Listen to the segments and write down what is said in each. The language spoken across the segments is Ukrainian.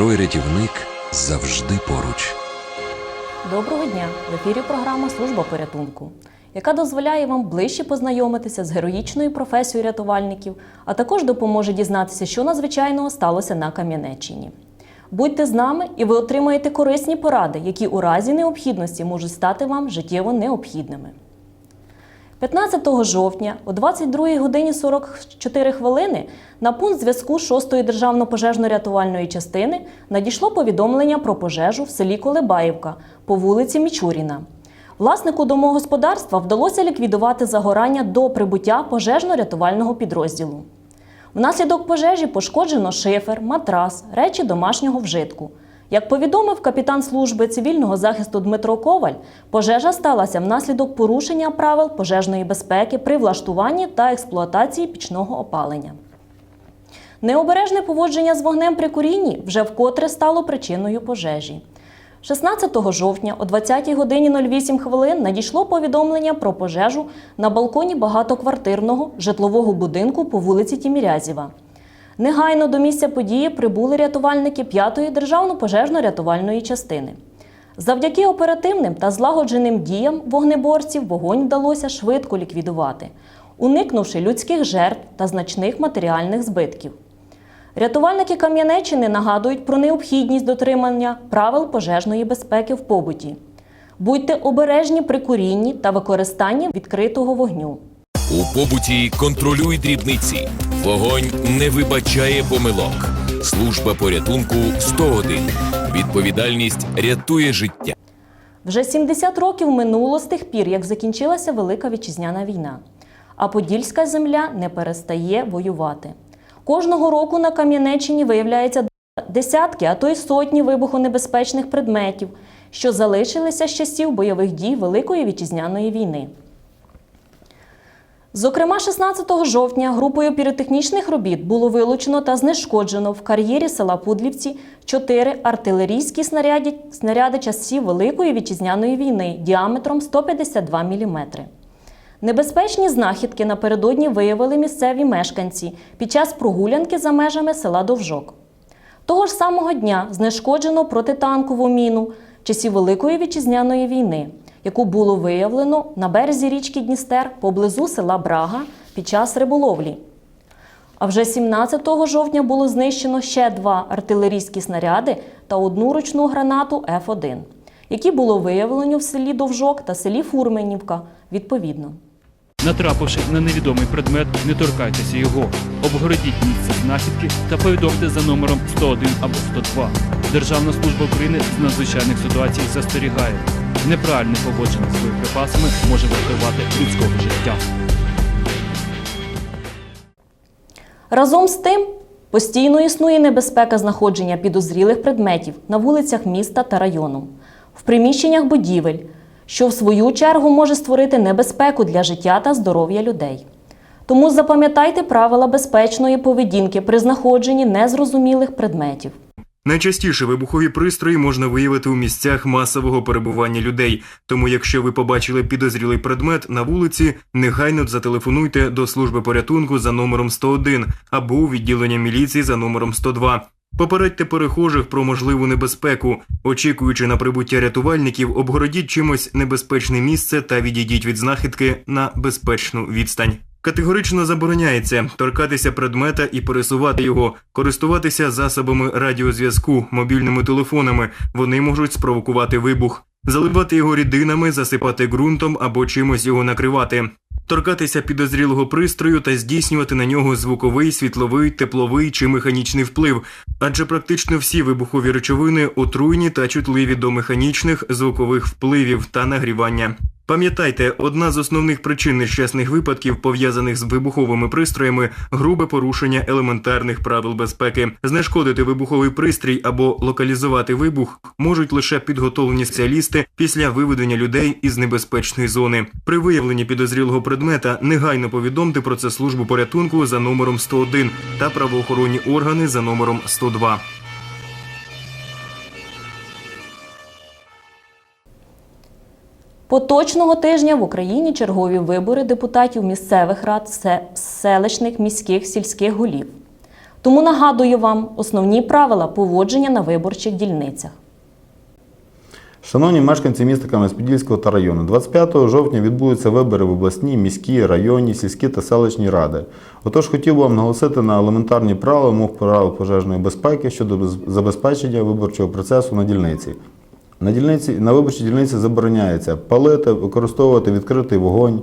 Герой-рятівник завжди поруч. Доброго дня! В ефірі програма Служба порятунку, яка дозволяє вам ближче познайомитися з героїчною професією рятувальників, а також допоможе дізнатися, що надзвичайного сталося на Кам'янеччині. Будьте з нами, і ви отримаєте корисні поради, які у разі необхідності можуть стати вам життєво необхідними. 15 жовтня о 22 годині 44 хвилини на пункт зв'язку 6-ї державно-пожежно-рятувальної частини надійшло повідомлення про пожежу в селі Колебаївка по вулиці Мічуріна. Власнику домогосподарства вдалося ліквідувати загорання до прибуття пожежно-рятувального підрозділу. Внаслідок пожежі пошкоджено шифер, матрас, речі домашнього вжитку. Як повідомив капітан служби цивільного захисту Дмитро Коваль, пожежа сталася внаслідок порушення правил пожежної безпеки при влаштуванні та експлуатації пічного опалення. Необережне поводження з вогнем при курінні вже вкотре стало причиною пожежі. 16 жовтня о 20 годині 08 хвилин надійшло повідомлення про пожежу на балконі багатоквартирного житлового будинку по вулиці Тімірязєва. Негайно до місця події прибули рятувальники 5-ї державно-пожежно-рятувальної частини. Завдяки оперативним та злагодженим діям вогнеборців вогонь вдалося швидко ліквідувати, уникнувши людських жертв та значних матеріальних збитків. Рятувальники Кам'янеччини нагадують про необхідність дотримання правил пожежної безпеки в побуті. Будьте обережні при курінні та використанні відкритого вогню. У побуті контролюй дрібниці. Вогонь не вибачає помилок. Служба порятунку 101. Відповідальність рятує життя. Вже 70 років минуло з тих пір, як закінчилася Велика Вітчизняна війна. А Подільська земля не перестає воювати. Кожного року на Кам'янеччині виявляється десятки, а то й сотні вибухонебезпечних предметів, що залишилися з часів бойових дій Великої Вітчизняної війни. Зокрема, 16 жовтня групою піротехнічних робіт було вилучено та знешкоджено в кар'єрі села Пудлівці чотири артилерійські снаряди, снаряди часів Великої Вітчизняної війни діаметром 152 мм. Небезпечні знахідки напередодні виявили місцеві мешканці під час прогулянки за межами села Довжок. Того ж самого дня знешкоджено протитанкову міну часів Великої Вітчизняної війни, яку було виявлено на березі річки Дністер поблизу села Брага під час риболовлі. А вже 17 жовтня було знищено ще два артилерійські снаряди та одну ручну гранату Ф1, які було виявлено в селі Довжок та селі Фурменівка відповідно. Натрапивши на невідомий предмет, не торкайтеся його. Обгородіть місце знахідки та повідомте за номером 101 або 102. Державна служба України з надзвичайних ситуацій застерігає. Неправильне поводження з боєприпасами може врятувати людського життя. Разом з тим, постійно існує небезпека знаходження підозрілих предметів на вулицях міста та району, в приміщеннях будівель, що в свою чергу може створити небезпеку для життя та здоров'я людей. Тому запам'ятайте правила безпечної поведінки при знаходженні незрозумілих предметів. Найчастіше вибухові пристрої можна виявити у місцях масового перебування людей. Тому, якщо ви побачили підозрілий предмет на вулиці, негайно зателефонуйте до служби порятунку за номером 101 або у відділення міліції за номером 102. Попередьте перехожих про можливу небезпеку. Очікуючи на прибуття рятувальників, обгородіть чимось небезпечне місце та відійдіть від знахідки на безпечну відстань. Категорично забороняється торкатися предмета і пересувати його, користуватися засобами радіозв'язку, мобільними телефонами. Вони можуть спровокувати вибух, заливати його рідинами, засипати ґрунтом або чимось його накривати. Торкатися підозрілого пристрою та здійснювати на нього звуковий, світловий, тепловий чи механічний вплив, адже практично всі вибухові речовини отруйні та чутливі до механічних, звукових впливів та нагрівання. Пам'ятайте, одна з основних причин нещасних випадків, пов'язаних з вибуховими пристроями, грубе порушення елементарних правил безпеки. Знешкодити вибуховий пристрій або локалізувати вибух можуть лише підготовлені спеціалісти після виведення людей із небезпечної зони. При виявленні підозрілого предмета негайно повідомте про це службу порятунку за номером 101 та правоохоронні органи за номером 102. Поточного тижня в Україні чергові вибори депутатів місцевих рад, селищних, міських, сільських голів. Тому нагадую вам основні правила поводження на виборчих дільницях. Шановні мешканці міста Кам'янець-Подільського та району, 25 жовтня відбудуться вибори в обласні, міські, районні, сільські та селищні ради. Отож, хотів би вам наголосити на елементарні правила умов правил пожежної безпеки щодо забезпечення виборчого процесу на дільниці. На, дільниці, на виборчій дільниці забороняється палити, використовувати відкритий вогонь,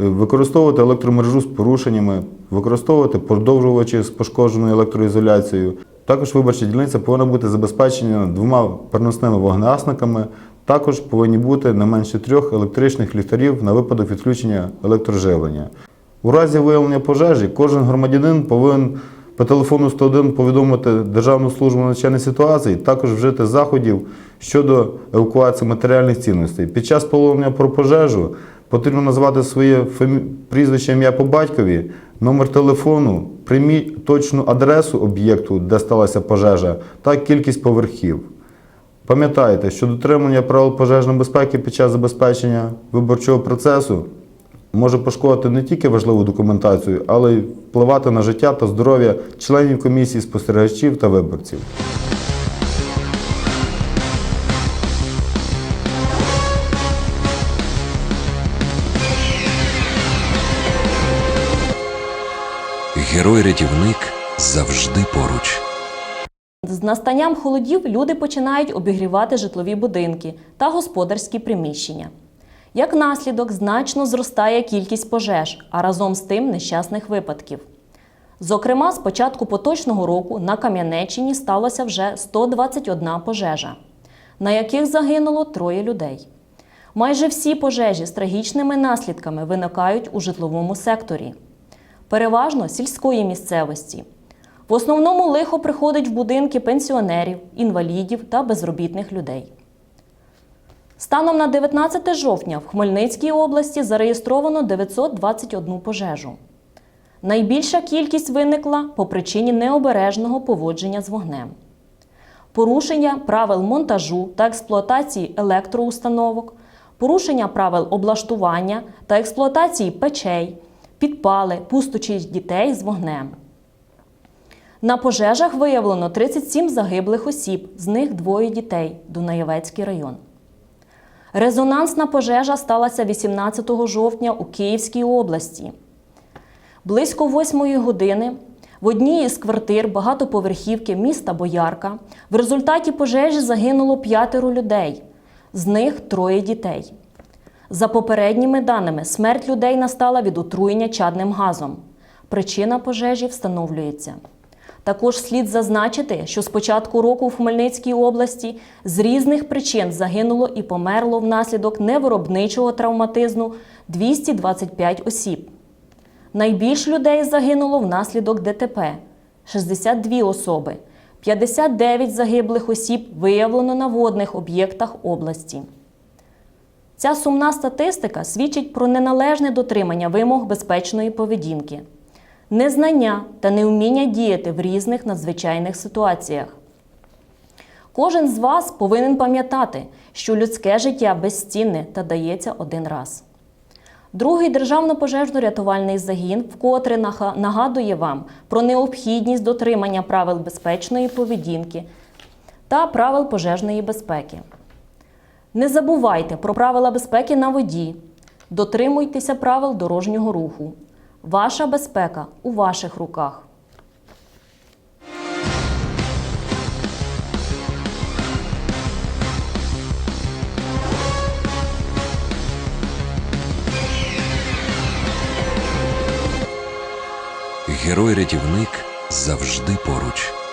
е, використовувати електромережу з порушеннями, використовувати продовжувачі з пошкодженою електроізоляцією. Також виборча дільниця повинна бути забезпечена двома переносними вогнегасниками. Також повинні бути не менше трьох електричних ліхтарів на випадок відключення електроживлення. У разі виявлення пожежі кожен громадянин повинен по телефону 101 повідомити Державну службу надзвичайних ситуацій, також вжити заходів щодо евакуації матеріальних цінностей. Під час повідомлення про пожежу потрібно назвати своє фамі... прізвище ім'я по батькові, номер телефону, приймі точну адресу об'єкту, де сталася пожежа, та кількість поверхів. Пам'ятайте, що дотримання правил пожежної безпеки під час забезпечення виборчого процесу може пошкодити не тільки важливу документацію, але й впливати на життя та здоров'я членів комісії, спостерігачів та виборців. Герой-рятівник завжди поруч. З настанням холодів люди починають обігрівати житлові будинки та господарські приміщення. Як наслідок, значно зростає кількість пожеж, а разом з тим нещасних випадків. Зокрема, з початку поточного року на Кам'янеччині сталося вже 121 пожежа, на яких загинуло троє людей. Майже всі пожежі з трагічними наслідками виникають у житловому секторі, переважно сільської місцевості. В основному лихо приходить в будинки пенсіонерів, інвалідів та безробітних людей. Станом на 19 жовтня в Хмельницькій області зареєстровано 921 пожежу. Найбільша кількість виникла по причині необережного поводження з вогнем. Порушення правил монтажу та експлуатації електроустановок, порушення правил облаштування та експлуатації печей, підпали, пусточі дітей з вогнем. На пожежах виявлено 37 загиблих осіб, з них двоє дітей, Дунаєвецький район. Резонансна пожежа сталася 18 жовтня у Київській області. Близько 8 години в одній із квартир багатоповерхівки міста Боярка в результаті пожежі загинуло п'ятеро людей, з них троє дітей. За попередніми даними, смерть людей настала від отруєння чадним газом. Причина пожежі встановлюється. Також слід зазначити, що з початку року в Хмельницькій області з різних причин загинуло і померло внаслідок невиробничого травматизму 225 осіб. Найбільш людей загинуло внаслідок ДТП 62 особи. 59 загиблих осіб виявлено на водних об'єктах області. Ця сумна статистика свідчить про неналежне дотримання вимог безпечної поведінки, незнання та невміння діяти в різних надзвичайних ситуаціях. Кожен з вас повинен пам'ятати, що людське життя безцінне та дається один раз. Другий державно-пожежно-рятувальний загін вкотре нагадує вам про необхідність дотримання правил безпечної поведінки та правил пожежної безпеки. Не забувайте про правила безпеки на воді. Дотримуйтеся правил дорожнього руху. Ваша безпека у ваших руках. Герой-рятівник завжди поруч.